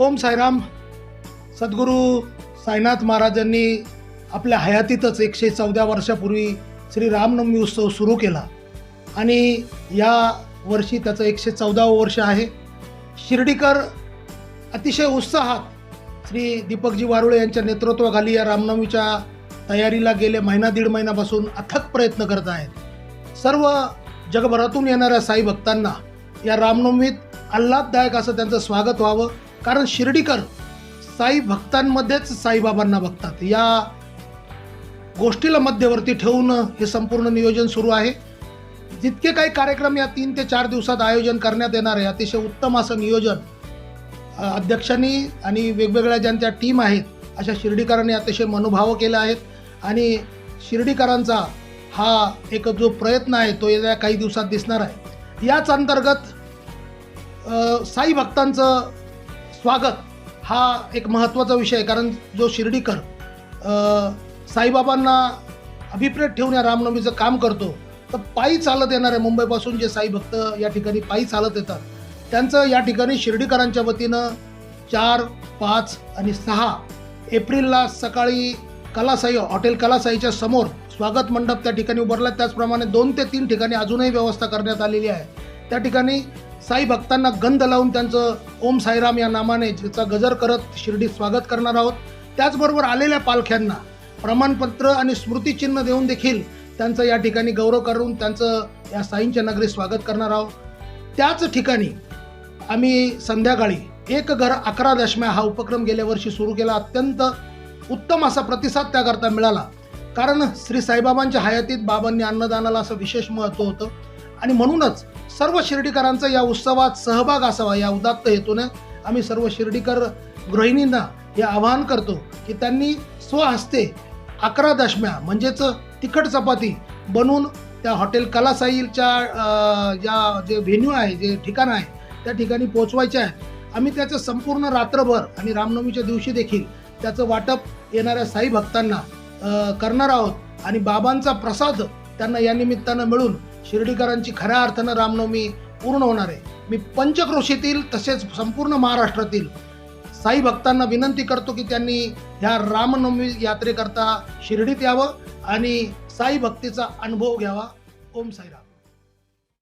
ओम साईराम. सद्गुरू साईनाथ महाराजांनी आपल्या हयातीतच एकशे चौदा वर्षापूर्वी श्री रामनवमी उत्सव सुरू केला. आणि या वर्षी त्याचं एकशे चौदावं वर्ष आहे. शिर्डीकर अतिशय उत्साहात श्री दीपकजी वारुळे यांच्या नेतृत्वाखाली या रामनवमीच्या तयारीला गेले महिना दीड महिन्यापासून अथक प्रयत्न करत आहेत. सर्व जगभरातून येणाऱ्या साई भक्तांना या रामनवमीत आल्हाददायक असं त्यांचं स्वागत व्हावं. कारण शिर्डीकर साई भक्तांमध्येच साईबाबांना बघतात. या गोष्टीला मध्यवर्ती ठेवून हे संपूर्ण नियोजन सुरू आहे. जितके काही कार्यक्रम या तीन ते चार दिवसात आयोजन करण्यात येणार आहे अतिशय उत्तम असं नियोजन अध्यक्षांनी आणि वेगवेगळ्या ज्यांच्या टीम आहेत अशा शिर्डीकरांनी अतिशय मनोभाव केले आहेत आणि शिर्डीकरांचा हा एक जो प्रयत्न आहे तो येत्या काही दिवसात दिसणार आहे. याच अंतर्गत साई भक्तांचं स्वागत हा एक महत्त्वाचा विषय आहे कारण जो शिर्डीकर साईबाबांना अभिप्रेत ठेवून या रामनवमीचं काम करतो तर पायी चालत येणार आहे मुंबईपासून जे साई भक्त या ठिकाणी पायी चालत येतात त्यांचं या ठिकाणी शिर्डीकरांच्या वतीनं चार पाच आणि सहा एप्रिलला सकाळी कलासाई हॉटेल कलासाईच्या समोर स्वागत मंडप त्या ठिकाणी उभारला. त्याचप्रमाणे दोन ते तीन ठिकाणी अजूनही व्यवस्था करण्यात आलेली आहे. त्या ठिकाणी साई भक्तांना गंध लावून त्यांचं ओम साईराम या नामाने ज्याचा गजर करत शिर्डीत स्वागत करणार आहोत. त्याचबरोबर आलेल्या पालख्यांना प्रमाणपत्र आणि स्मृतिचिन्ह देऊन देखील त्यांचं या ठिकाणी गौरव करून त्यांचं या साईंच्या नगरीत स्वागत करणार आहोत. त्याच ठिकाणी आम्ही संध्याकाळी एक घर अकरा दशम्या हा उपक्रम गेल्या वर्षी सुरू केला. अत्यंत उत्तम असा प्रतिसाद त्याकरता मिळाला. कारण श्री साईबाबांच्या हयातीत बाबांनी अन्नदानाला असं विशेष महत्त्व होतं. आणि म्हणूनच सर्व शिर्डीकरांचा या उत्सवात सहभाग असावा या उदात्त हेतूने आम्ही सर्व शिर्डीकर गृहिणींना हे आवाहन करतो की त्यांनी स्वहस्ते अकरा दशम्या म्हणजेच तिखट चपाती बनवून त्या हॉटेल कलासाईलच्या ज्या या जे व्हेन्यू आहे जे ठिकाण आहे त्या ठिकाणी पोचवायचे आहे आम्ही त्याचं संपूर्ण रात्रभर आणि रामनवमीच्या दिवशी देखील त्याचं वाटप येणाऱ्या साई भक्तांना करणार आहोत. आणि बाबांचा प्रसाद त्यांना या निमित्तानं मिळून शिर्डीकरांची खऱ्या अर्थानं रामनवमी पूर्ण होणार आहे. मी पंचक्रोशीतील तसेच संपूर्ण महाराष्ट्रातील साई भक्तांना विनंती करतो की त्यांनी ह्या रामनवमी यात्रेकरता शिर्डीत यावं आणि साई भक्तीचा अनुभव घ्यावा. ओम साईराम.